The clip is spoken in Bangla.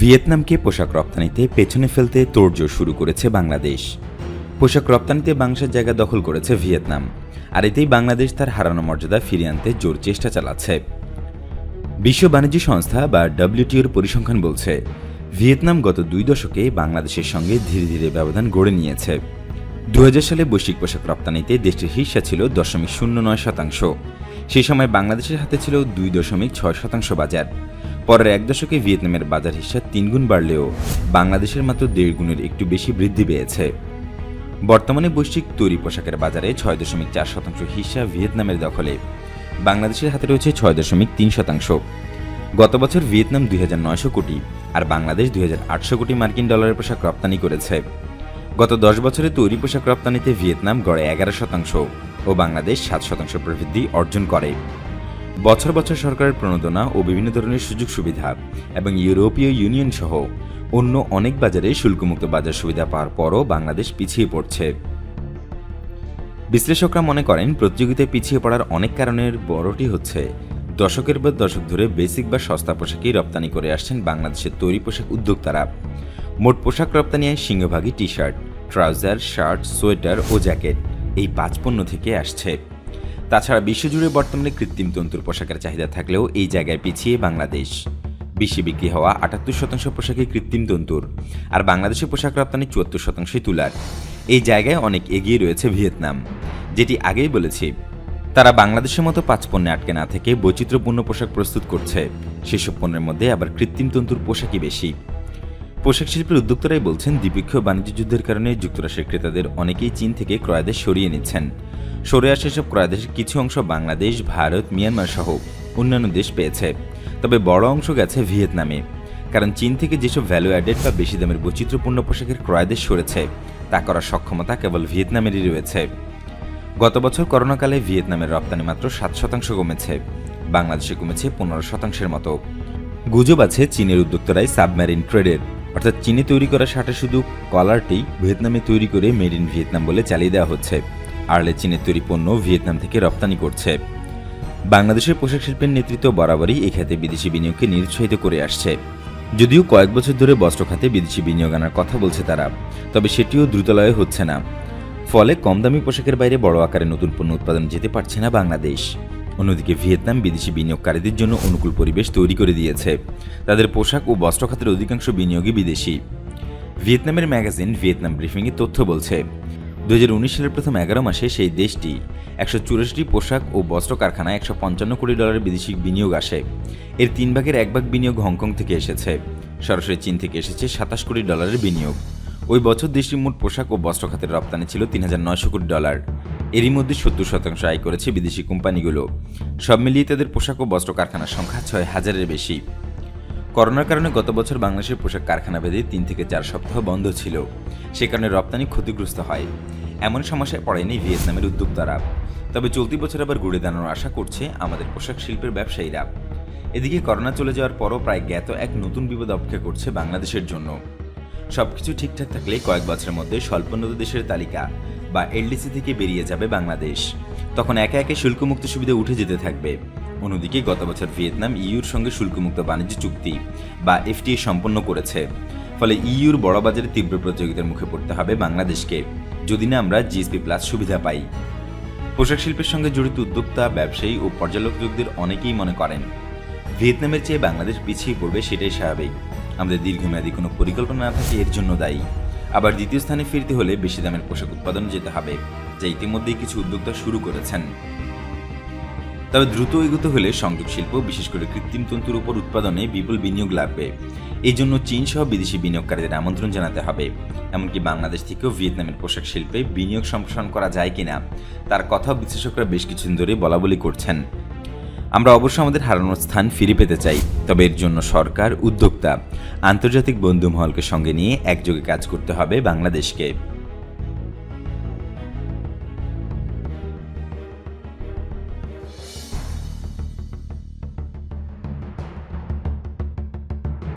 ভিয়েতনামকে পোশাক রপ্তানিতে পেছনে ফেলতে তোড়জোড় শুরু করেছে বাংলাদেশ। পোশাক রপ্তানিতে বাংলাদেশের জায়গা দখল করেছে ভিয়েতনাম, আর এতেই বাংলাদেশ তার হারানো মর্যাদা ফিরিয়ে আনতে জোর চেষ্টা চালাচ্ছে। বিশ্ব বাণিজ্য সংস্থা বা ডব্লিউটিওর পরিসংখ্যান বলছে, ভিয়েতনাম গত দুই দশকে বাংলাদেশের সঙ্গে ধীরে ধীরে ব্যবধান গড়ে নিয়েছে। দু হাজার সালে বৈশ্বিক পোশাক রপ্তানিতে দেশটির হিস্সা ছিল দশমিক শূন্য নয় শতাংশ। সেই সময় বাংলাদেশের হাতে ছিল দুই দশমিক ছয় শতাংশ বাজার। পরের এক দশকে ভিয়েতনামের বাজার হিস্সা তিনগুণ বাড়লেও বাংলাদেশের মাত্র দেড় গুণের একটু বেশি বৃদ্ধি পেয়েছে। বর্তমানে বৈশ্বিক তৈরি পোশাকের বাজারে ছয় দশমিক চার শতাংশ হিস্সা ভিয়েতনামের দখলে। বাংলাদেশের হাতে রয়েছে ছয় দশমিক তিন শতাংশ। গত বছর ভিয়েতনাম দুই হাজার নয়শো কোটি আর বাংলাদেশ দুই হাজার আটশো কোটি মার্কিন ডলারের পোশাক রপ্তানি করেছে। গত দশ বছরে তৈরি পোশাক রপ্তানিতে ভিয়েতনাম গড়ে এগারো শতাংশ। ও বাংলাদেশ সাত শতাংশ প্রবৃদ্ধি অর্জন করে। বছর বছর সরকারের প্রণোদনা ও বিভিন্ন ধরনের সুযোগ সুবিধা এবং ইউরোপীয় ইউনিয়ন সহ অন্য অনেক বাজারে শুল্কমুক্ত বাজার সুবিধা পাওয়ার পরও বাংলাদেশ পিছিয়ে পড়ছে। বিশ্লেষকরা মনে করেন, প্রতিযোগিতায় পিছিয়ে পড়ার অনেক কারণের বড়টি হচ্ছে, দশকের পর দশক ধরে বেসিক বা সস্তা পোশাকই রপ্তানি করে আসছেন বাংলাদেশের তৈরি পোশাক উদ্যোক্তারা। মোট পোশাক রপ্তানি সিংহভাগই T shirt trouser, shirt, sweater ও জ্যাকেট। এই পাঁচ পণ্য থেকে আসছে। তাছাড়া বিশ্বজুড়ে বর্তমানে কৃত্রিম তন্তুর পোশাকের চাহিদা থাকলেও এই জায়গায় পিছিয়ে বাংলাদেশ। বিশ্বে বিক্রি হওয়া আটাত্তর শতাংশ পোশাকে কৃত্রিম তন্তুর, আর বাংলাদেশে পোশাক রপ্তানি চুয়াত্তর শতাংশই তুলার। এই জায়গায় অনেক এগিয়ে রয়েছে ভিয়েতনাম, যেটি আগেই বলেছি, তারা বাংলাদেশের মতো পাঁচ পণ্যে আটকে না থেকে বৈচিত্র্যপূর্ণ পোশাক প্রস্তুত করছে। সেসব পণ্যের মধ্যে আবার কৃত্রিম তন্তুর পোশাকই বেশি। পোশাক শিল্পের উদ্যোক্তারাই বলছেন, দ্বিপক্ষীয় বাণিজ্য যুদ্ধের কারণে যুক্তরাষ্ট্রের ক্রেতাদের অনেকেই চীন থেকে ক্রয়াদেশ সরিয়ে নিচ্ছেন। সরে আসা এসব ক্রয়াদেশের কিছু অংশ বাংলাদেশ, ভারত, মিয়ানমার সহ অন্যান্য দেশ পেয়েছে। তবে বড় অংশ গেছে ভিয়েতনামে। কারণ চীন থেকে যেসব ভ্যালু অ্যাডেড বা বেশি দামের বৈচিত্র্যপূর্ণ পোশাকের ক্রয়াদেশ সরেছে, তা করার সক্ষমতা কেবল ভিয়েতনামেরই রয়েছে। গত বছর করোনাকালে ভিয়েতনামের রপ্তানি মাত্র সাত শতাংশ কমেছে। বাংলাদেশে কমেছে পনেরো শতাংশের মতো। গুজব আছে চীনের উদ্যোক্তরাই সাবমেরিন ট্রেডের। অর্থাৎ চীনে তৈরি করা শার্টে শুধু কলারটি ভিয়েতনামে তৈরি করে মেড ইন ভিয়েতনাম বলে চালিয়ে দেওয়া হচ্ছে। আরলে চীনের তৈরি পণ্য ভিয়েতনাম থেকে রপ্তানি করছে। বাংলাদেশের পোশাক শিল্পের নেতৃত্ব বরাবরই এ খাতে বিদেশি বিনিয়োগকে নিরুৎসাহিত করে আসছে। যদিও কয়েক বছর ধরে বস্ত্র খাতে বিদেশি বিনিয়োগ আনার কথা বলছে তারা, তবে সেটিও দ্রুতলয়ে হচ্ছে না। ফলে কম দামি পোশাকের বাইরে বড় আকারে নতুন পণ্য উৎপাদন যেতে পারছে না বাংলাদেশ। অন্যদিকে ভিয়েতনাম বিদেশি বিনিয়োগকারীদের জন্য অনুকূল পরিবেশ তৈরি করে দিয়েছে। তাদের পোশাক ও বস্ত্র খাতের অধিকাংশ বিনিয়োগই বিদেশি। ভিয়েতনামের ম্যাগাজিন ভিয়েতনাম ব্রিফিংয়ে তথ্য বলছে দু হাজার উনিশ সালের প্রথম এগারো মাসে সেই দেশটি একশো চুরাশিটি পোশাক ও বস্ত্র কারখানায় একশো পঞ্চান্ন কোটি ডলারের বিদেশি বিনিয়োগ আসে। এর তিন ভাগের এক ভাগ বিনিয়োগ হংকং থেকে এসেছে। সরাসরি চীন থেকে এসেছে সাতাশ কোটি ডলারের বিনিয়োগ। ওই বছর দেশটির মোট পোশাক ও বস্ত্র খাতের রপ্তানি ছিল তিন হাজার নয়শো কোটি ডলার। এরই মধ্যে সত্তর শতাংশ আয় করেছে বিদেশি কোম্পানিগুলো। সব মিলিয়ে তাদের পোশাক ও বস্ত্র কারখানার সংখ্যা ছয় হাজারের বেশি। করোনার কারণে গত বছর বাংলাদেশের পোশাক কারখানা ভেদে তিন থেকে চার সপ্তাহ বন্ধ ছিল। সে কারণে রপ্তানি ক্ষতিগ্রস্ত হয়। এমন সমস্যায় পড়েনি ভিয়েতনামের উদ্যোক্তারা। তবে চলতি বছর আবার ঘুরে দাঁড়ানোর আশা করছে আমাদের পোশাক শিল্পের ব্যবসায়ীরা। এদিকে করোনা চলে যাওয়ার পরও প্রায় জ্ঞাত এক নতুন বিপদ অপেক্ষা করছে বাংলাদেশের জন্য। সবকিছু ঠিকঠাক থাকলে কয়েক বছরের মধ্যে স্বল্পোন্নত দেশের তালিকা বা এলডিসি থেকে বেরিয়ে যাবে বাংলাদেশ। তখন একে একে শুল্কমুক্ত সুবিধা উঠে যেতে থাকবে। অন্যদিকে গত বছর ভিয়েতনাম ইউর সঙ্গে শুল্কমুক্ত বাণিজ্য চুক্তি বা এফটিএ সম্পন্ন করেছে। ফলে ইউর বড় বাজারে তীব্র প্রতিযোগিতার মুখে পড়তে হবে বাংলাদেশকে। যদি না আমরা জিএসপি প্লাস সুবিধা পাই। পোশাক শিল্পের সঙ্গে জড়িত উদ্যোক্তা, ব্যবসায়ী ও পর্যালোকদের অনেকেই মনে করেন, ভিয়েতনামের চেয়ে বাংলাদেশ পিছিয়ে পড়বে সেটাই স্বাভাবিক। আমাদের দীর্ঘমেয়াদী কোনো পরিকল্পনা না থাকে এর জন্য দায়ী। আবার দ্বিতীয় স্থানে ফিরতে হলে বেশি দামের পোশাক উৎপাদনে যেতে হবে, যা ইতিমধ্যেই কিছু উদ্যোক্তা শুরু করেছেন। তবে দ্রুত এগোতে হলে সংযোগ শিল্প, বিশেষ করে কৃত্রিম তন্তুর উপর উৎপাদনে বিপুল বিনিয়োগ লাগবে। এই জন্য চীন সহ বিদেশি বিনিয়োগকারীদের আমন্ত্রণ জানাতে হবে। এমনকি বাংলাদেশ থেকেও ভিয়েতনামের পোশাক শিল্পে বিনিয়োগ সম্প্রসারণ করা যায় কিনা, তার কথাও বিশ্লেষকরা বেশ কিছুদিন ধরে বলা বলি করছেন। আমরা অবশ্য আমাদের হারানোর স্থান ফিরে পেতে চাই, তবে এর জন্য সরকার, উদ্যোক্তা, আন্তর্জাতিক বন্ধু মহলকে সঙ্গে নিয়ে একযোগে কাজ করতে হবে বাংলাদেশকে।